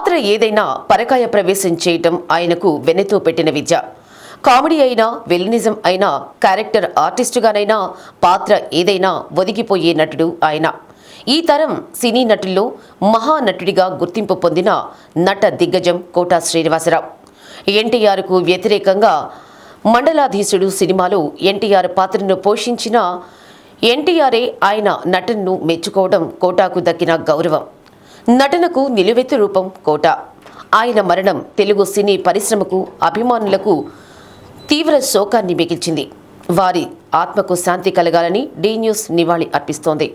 పాత్ర ఏదైనా పరకాయ ప్రవేశం చేయటం ఆయనకు వెన్నెతో పెట్టిన విద్య. కామెడీ అయినా వెలినిజం అయినా క్యారెక్టర్ ఆర్టిస్టుగానైనా పాత్ర ఏదైనా ఒదిగిపోయే నటుడు ఆయన. ఈ తరం సినీ నటుల్లో మహానటుడిగా గుర్తింపు పొందిన నట దిగ్గజం కోటా శ్రీనివాసరావు. ఎన్టీఆర్కు వ్యతిరేకంగా మండలాధీశుడు సినిమాలో ఎన్టీఆర్ పాత్రను పోషించిన ఎన్టీఆర్ఏ ఆయన నటనను మెచ్చుకోవడం కోటాకు దక్కిన గౌరవం. నటనకు నిలువెత్తు రూపం కోట. ఆయన మరణం తెలుగు సినీ పరిశ్రమకు అభిమానులకు తీవ్ర శోకాన్ని మిగిల్చింది. వారి ఆత్మకు శాంతి కలగాలని డి న్యూస్ నివాళి అర్పిస్తోంది.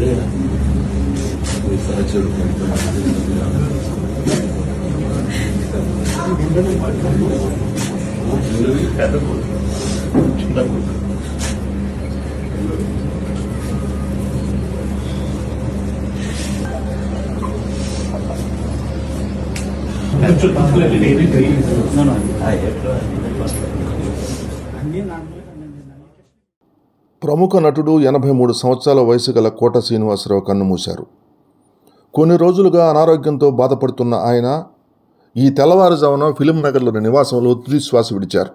Andrea, we thought you were going to Actually, particularly, no, no, I have to. ప్రముఖ నటుడు ఎనభై మూడు సంవత్సరాల వయసు గల కోట శ్రీనివాసరావు కన్నుమూశారు. కొన్ని రోజులుగా అనారోగ్యంతో బాధపడుతున్న ఆయన ఈ తెల్లవారుజామున ఫిలిం నగర్లోని నివాసంలో తుదిశ్వాస విడిచారు.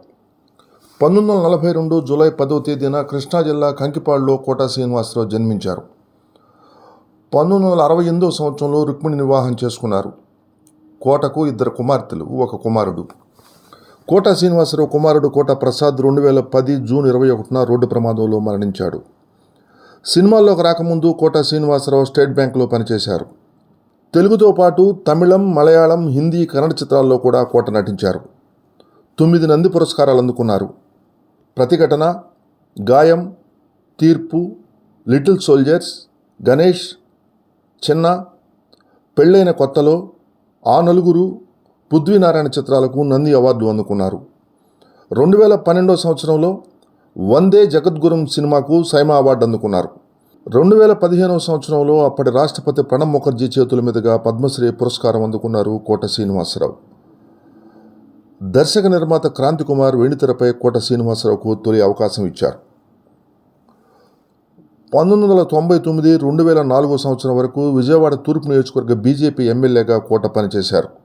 పంతొమ్మిది వందల నలభై రెండు జూలై పదవ తేదీన కృష్ణా జిల్లా కంకిపాడులో కోట శ్రీనివాసరావు జన్మించారు. పంతొమ్మిది వందల అరవై ఎనిమిదవ సంవత్సరంలో రుక్మిణి వివాహం చేసుకున్నారు. కోటకు ఇద్దరు కుమార్తెలు ఒక కుమారుడు. కోట శ్రీనివాసరావు కుమారుడు కోట ప్రసాద్ రెండు వేల పది జూన్ ఇరవై ఒకటిన రోడ్డు ప్రమాదంలో మరణించాడు. సినిమాల్లోకి రాకముందు కోట శ్రీనివాసరావు స్టేట్ బ్యాంకులో పనిచేశారు. తెలుగుతో పాటు తమిళం మలయాళం హిందీ కన్నడ చిత్రాల్లో కూడా కోట నటించారు. తొమ్మిది నంది పురస్కారాలు అందుకున్నారు. ప్రతిఘటన గాయం తీర్పు లిటిల్ సోల్జర్స్ గణేష్ చిన్న పెళ్ళైన కొత్తలో ఆ నలుగురు పృథ్వీనారాయణ చిత్రాలకు నంది అవార్డు అందుకున్నారు. రెండు వేల పన్నెండో సంవత్సరంలో వందే జగద్గురం సినిమాకు సైమా అవార్డు అందుకున్నారు. రెండు వేల పదిహేనవ సంవత్సరంలో అప్పటి రాష్ట్రపతి ప్రణబ్ ముఖర్జీ చేతుల మీదుగా పద్మశ్రీ పురస్కారం అందుకున్నారు కోట శ్రీనివాసరావు. దర్శక నిర్మాత క్రాంతికుమార్ వెండితెరపై కోట శ్రీనివాసరావుకు తొలి అవకాశం ఇచ్చారు. పంతొమ్మిది వందల తొంభై తొమ్మిది రెండు వేల నాలుగో సంవత్సరం వరకు విజయవాడ తూర్పు నియోజకవర్గ బీజేపీ ఎమ్మెల్యేగా కోట పనిచేశారు.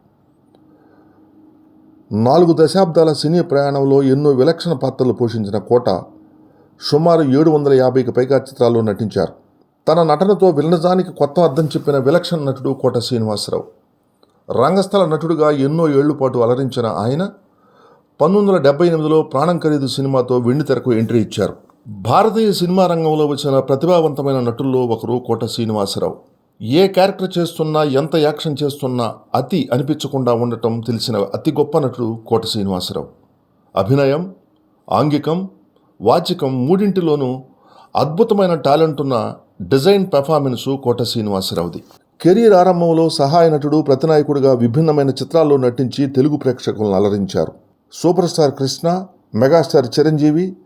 నాలుగు దశాబ్దాల సినీ ప్రయాణంలో ఎన్నో విలక్షణ పాత్రలు పోషించిన కోట సుమారు ఏడు వందల యాభైకి పైగా చిత్రాల్లో నటించారు. తన నటనతో విలనజానికి కొత్త అర్థం చెప్పిన విలక్షణ నటుడు కోట శ్రీనివాసరావు. రంగస్థల నటుడుగా ఎన్నో ఏళ్ళ పాటు అలరించిన ఆయన పంతొమ్మిది వందల డెబ్బై ఎనిమిదిలో ప్రాణం ఖరీదు సినిమాతో వెండితెరకు ఎంట్రీ ఇచ్చారు. భారతీయ సినిమా రంగంలో వచ్చిన ప్రతిభావంతమైన నటుల్లో ఒకరు కోట శ్రీనివాసరావు. ఏ క్యారెక్టర్ చేస్తున్నా ఎంత యాక్షన్ చేస్తున్నా అతి అనిపించకుండా ఉండటం తెలిసిన అతి గొప్ప నటుడు కోట శ్రీనివాసరావు. అభినయం ఆంగికం వాచికం మూడింటిలోనూ అద్భుతమైన టాలెంట్ ఉన్న డిజైన్ పెర్ఫార్మెన్సు కోట శ్రీనివాసరావుది. కెరీర్ ఆరంభంలో సహాయ నటుడు ప్రతినాయకుడిగా విభిన్నమైన చిత్రాల్లో నటించి తెలుగు ప్రేక్షకులను అలరించారు. Super star Krishna megastar Chiranjeevi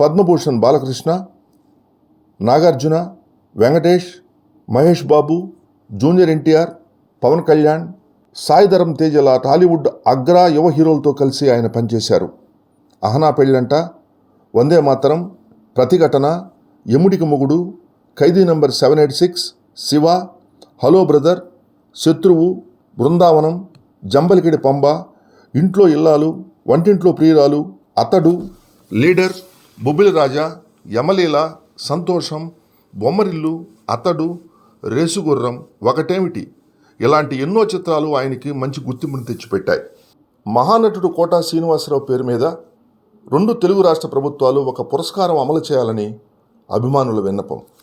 Padma Bhushan Balakrishna Nagarjuna Venkatesh Mahesh Babu junior NTR Pawan Kalyan Sai Dharam తేజల Tollywood అగ్ర యువ హీరోలతో కలిసి ఆయన పనిచేశారు. అహనా పెళ్ళంట Vande Mataram Pratighatana Yamudiki Mogudu Khaidi number seven eight six Siva hello brother Shatruvu Brindavanam Jambalakidi Pamba ఇంట్లో ఇల్లాలు వంటింట్లో ప్రియురాలు అతడు లీడర్ బొబ్బిలి రాజా యమలీల సంతోషం బొమ్మరిల్లు అతడు రేసుగుర్రం ఒకటేమిటి? ఇలాంటి ఎన్నో చిత్రాలు ఆయనకి మంచి గుర్తింపుని తెచ్చిపెట్టాయి. మహానటుడు కోటా శ్రీనివాసరావు పేరు మీద రెండు తెలుగు రాష్ట్ర ప్రభుత్వాలు ఒక పురస్కారం అమలు చేయాలని అభిమానుల విన్నపం.